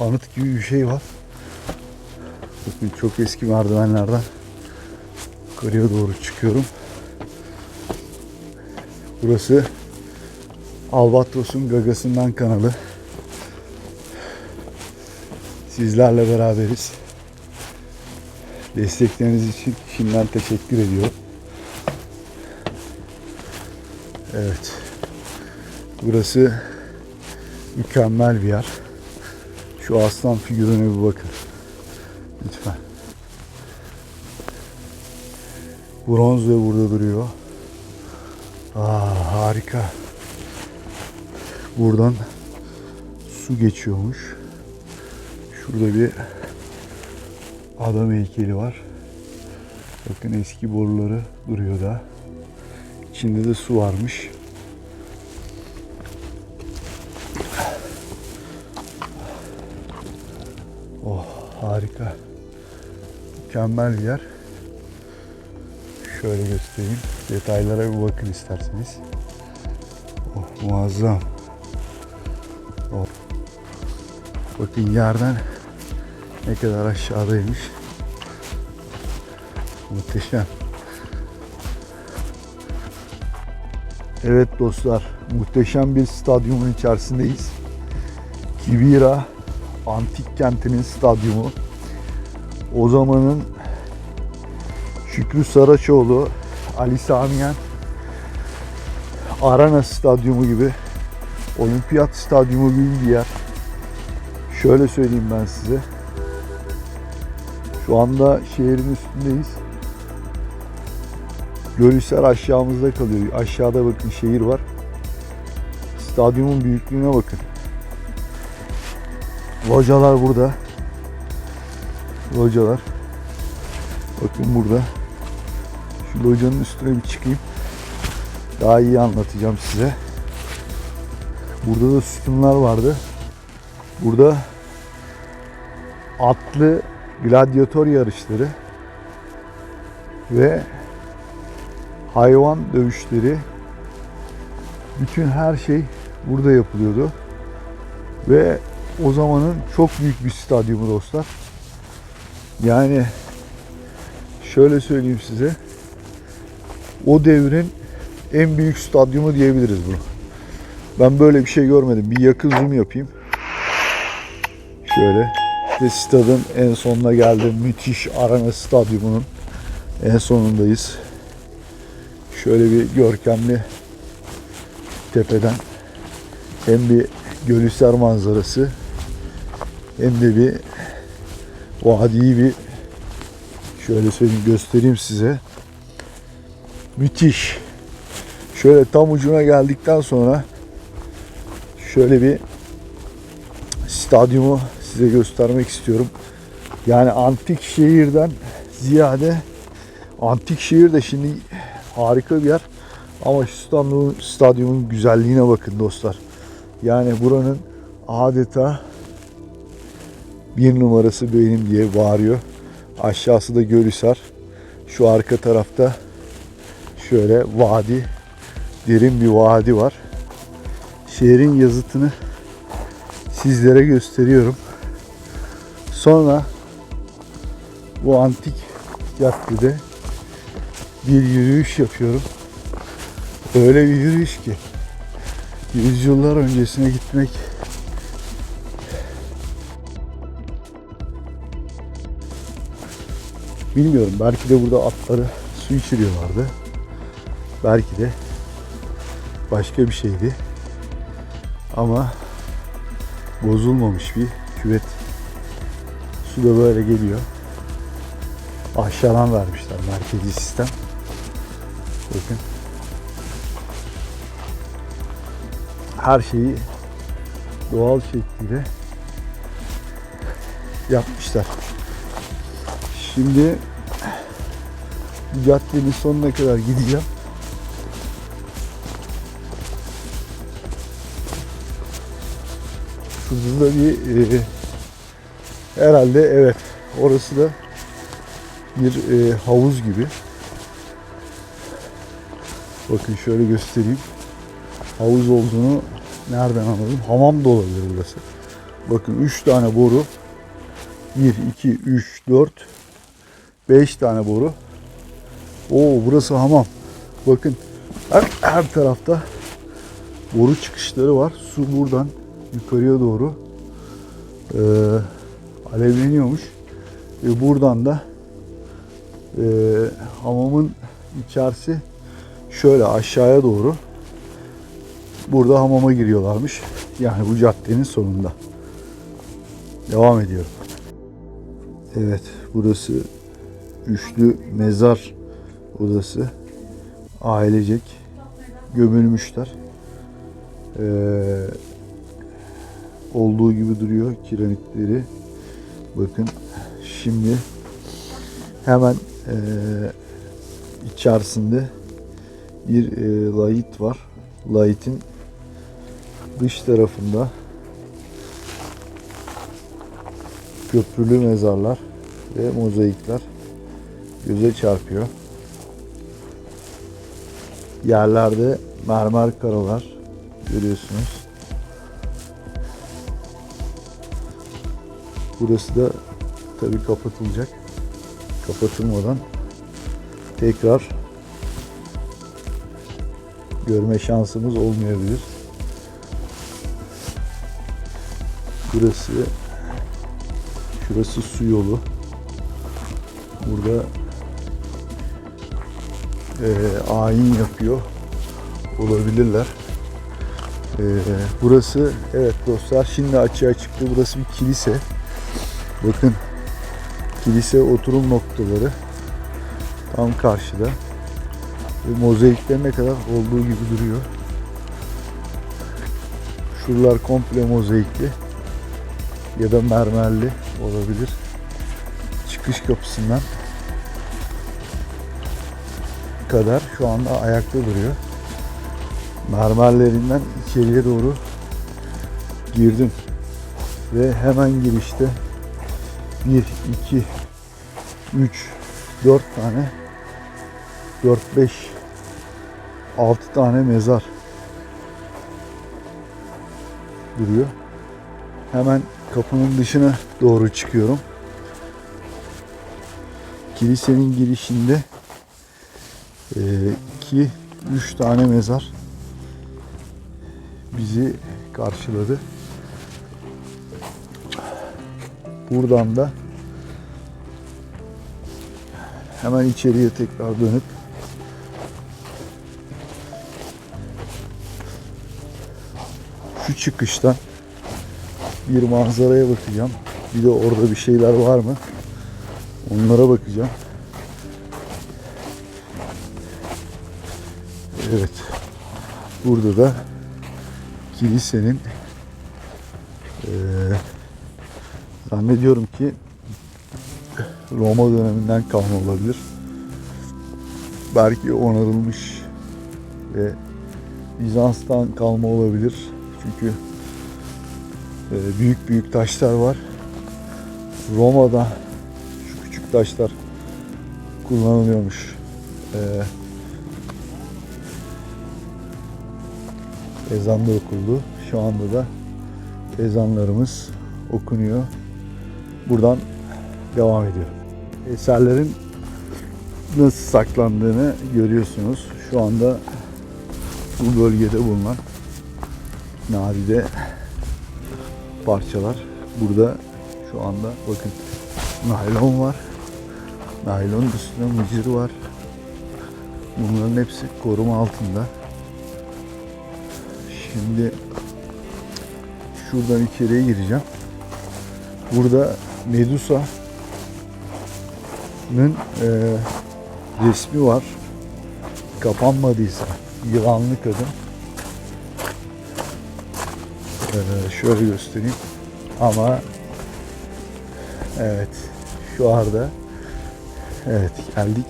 anıt gibi bir şey var. Bakın çok eski merdivenlerden yukarıya doğru çıkıyorum. Burası Albatros'un gagasından kanalı. Sizlerle beraberiz. Destekleriniz için şimdiden teşekkür ediyorum. Evet. Burası mükemmel bir yer. Şu aslan figürüne bir bakın. Lütfen. Bronz ve burada duruyor. Aa, harika. Buradan su geçiyormuş. Şurada bir adam heykeli var. Bakın eski boruları duruyor da. İçinde de su varmış. Harika. Mükemmel bir yer. Şöyle göstereyim. Detaylara bir bakın isterseniz. Oh muazzam. Oh. Bakın yerden ne kadar aşağıdaymış. Muhteşem. Evet dostlar, muhteşem bir stadyumun içerisindeyiz. Kibira Antik Kenti'nin stadyumu. O zamanın Şükrü Saraçoğlu, Ali Samiyen, Arana Stadyumu gibi, Olimpiyat Stadyumu gibi bir yer. Şöyle söyleyeyim ben size. Şu anda şehrin üstündeyiz. Gölhisar aşağımızda kalıyor. Aşağıda bakın şehir var. Stadyumun büyüklüğüne bakın. Localar burada. Localar. Bakın burada. Şu locanın üstüne bir çıkayım. Daha iyi anlatacağım size. Burada da sütunlar vardı. Burada atlı gladyatör yarışları ve hayvan dövüşleri bütün her şey burada yapılıyordu. Ve o zamanın çok büyük bir stadyumu dostlar. Yani şöyle söyleyeyim size. O devrin en büyük stadyumu diyebiliriz bunu. Ben böyle bir şey görmedim. Bir yakın zoom yapayım. Şöyle. İşte stadın en sonuna geldim. Müthiş Arana Stadyumu'nun en sonundayız. Şöyle bir görkemli tepeden hem bir Gölhisar manzarası hem de bir vadiyi bir şöyle söyleyeyim göstereyim size. Müthiş. Şöyle tam ucuna geldikten sonra şöyle bir stadyumu size göstermek istiyorum. Yani antik şehirden ziyade antik şehir de şimdi harika bir yer. Ama şu stadyumun, stadyumun güzelliğine bakın dostlar. Yani buranın adeta bir numarası benim diye bağırıyor. Aşağısı da Gölhisar. Şu arka tarafta şöyle vadi, derin bir vadi var. Şehrin yazıtını sizlere gösteriyorum. Sonra bu antik caddede bir yürüyüş yapıyorum. Öyle bir yürüyüş ki yüzyıllar öncesine gitmek bilmiyorum. Belki de burada atları su içiriyorlardı. Belki de başka bir şeydi. Ama bozulmamış bir küvet. Su da böyle geliyor. Aşağıdan vermişler merkezi sistem. Bakın. Her şeyi doğal şekliyle yapmışlar. Şimdi caddenin sonuna kadar gideceğim. Şurada da bir e, herhalde evet orası da bir e, havuz gibi. Bakın şöyle göstereyim. Havuz olduğunu nereden anladım? Hamam da olabilir burası. Bakın 3 tane boru. 1, 2, 3, 4, 5 tane boru. Oo burası hamam. Bakın her, her tarafta boru çıkışları var. Su buradan yukarıya doğru eee, alevleniyormuş. Ve buradan da eee, hamamın içerisi şöyle aşağıya doğru burada hamama giriyorlarmış. Yani bu caddenin sonunda. Devam ediyorum. Evet burası üçlü mezar odası. Ailecek gömülmüşler. Ee, olduğu gibi duruyor kiremitleri. Bakın şimdi hemen ee, içerisinde bir e, layit var. Layitin dış tarafında köprülü mezarlar ve mozaikler göze çarpıyor. Yerlerde mermer karalar görüyorsunuz. Burası da tabi kapatılacak. Kapatılmadan tekrar görme şansımız olmayabilir. Burası şurası su yolu. Burada eee ayin yapıyor olabilirler. Eee, burası evet dostlar şimdi açığa çıktı. Burası bir kilise. Bakın kilise oturum noktaları tam karşıda. Ve mozaikler ne kadar olduğu gibi duruyor. Şuralar komple mozaikli ya da mermerli olabilir. Çıkış kapısından kadar şu anda ayakta duruyor. Mermerlerinden içeriye doğru girdim. Ve hemen girişte 1, 2, 3, 4 tane 4, 5, 6 tane mezar duruyor. Hemen kapının dışına doğru çıkıyorum. Kilisenin girişinde 2, 3 tane mezar bizi karşıladı. Buradan da hemen içeriye tekrar dönüp şu çıkıştan bir manzaraya bakacağım. Bir de orada bir şeyler var mı? Onlara bakacağım. Evet. Burada da kilisenin eee, zannediyorum ki Roma döneminden kalma olabilir. Belki onarılmış ve Bizans'tan kalma olabilir. Çünkü e, büyük büyük taşlar var. Roma'da şu küçük taşlar kullanılıyormuş. E, ezan da okundu. Şu anda da ezanlarımız okunuyor. Buradan devam ediyorum. Eserlerin nasıl saklandığını görüyorsunuz. Şu anda bu bölgede bulunan nadide parçalar. Burada şu anda bakın naylon var. Naylon üstünde mıcır var. Bunların hepsi koruma altında. Şimdi şuradan içeriye gireceğim. Burada Medusa'nın e, resmi var. Kapanmadıysa yılanlı kadın. Ee, şöyle göstereyim. Ama evet şu arada evet geldik.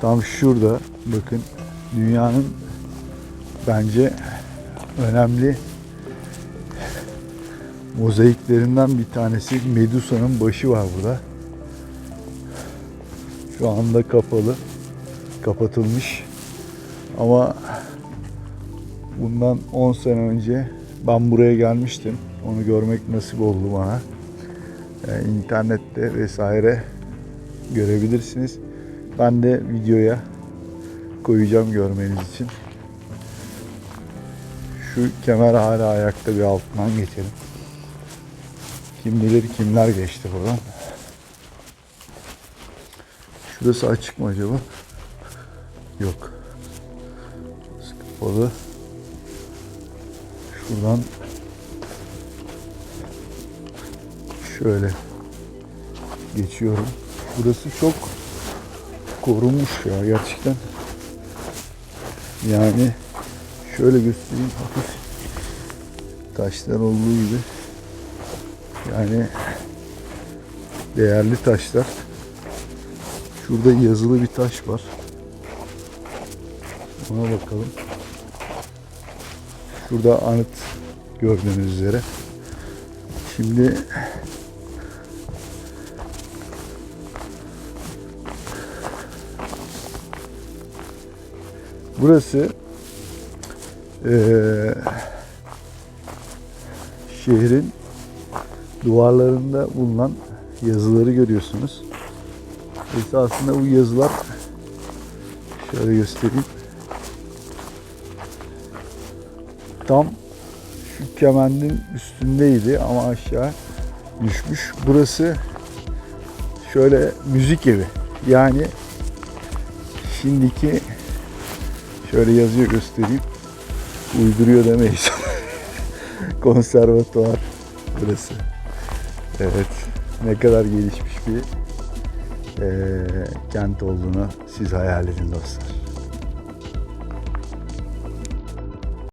Tam şurada bakın dünyanın bence önemli mozaiklerinden bir tanesi Medusa'nın başı var burada. Şu anda kapalı. Kapatılmış. Ama bundan 10 sene önce ben buraya gelmiştim. Onu görmek nasip oldu bana. Ee, internette vesaire görebilirsiniz. Ben de videoya koyacağım görmeniz için. Şu kemer hala ayakta bir altından geçelim. Kim bilir kimler geçti buradan. Şurası açık mı acaba? Yok. Kapalı. Şuradan şöyle geçiyorum. Burası çok korunmuş ya gerçekten. Yani şöyle göstereyim hafif taşlar olduğu gibi yani değerli taşlar. Şurada yazılı bir taş var. Ona bakalım. Şurada anıt gördüğünüz üzere. Şimdi burası eee, şehrin duvarlarında bulunan yazıları görüyorsunuz. Esasında bu yazılar şöyle göstereyim. Tam şu kemendin üstündeydi ama aşağı düşmüş. Burası şöyle müzik evi. Yani şimdiki şöyle yazıyor göstereyim. Uyduruyor demeyiz. Konservatuvar burası. Evet. Ne kadar gelişmiş bir eee, kent olduğunu siz hayal edin dostlar.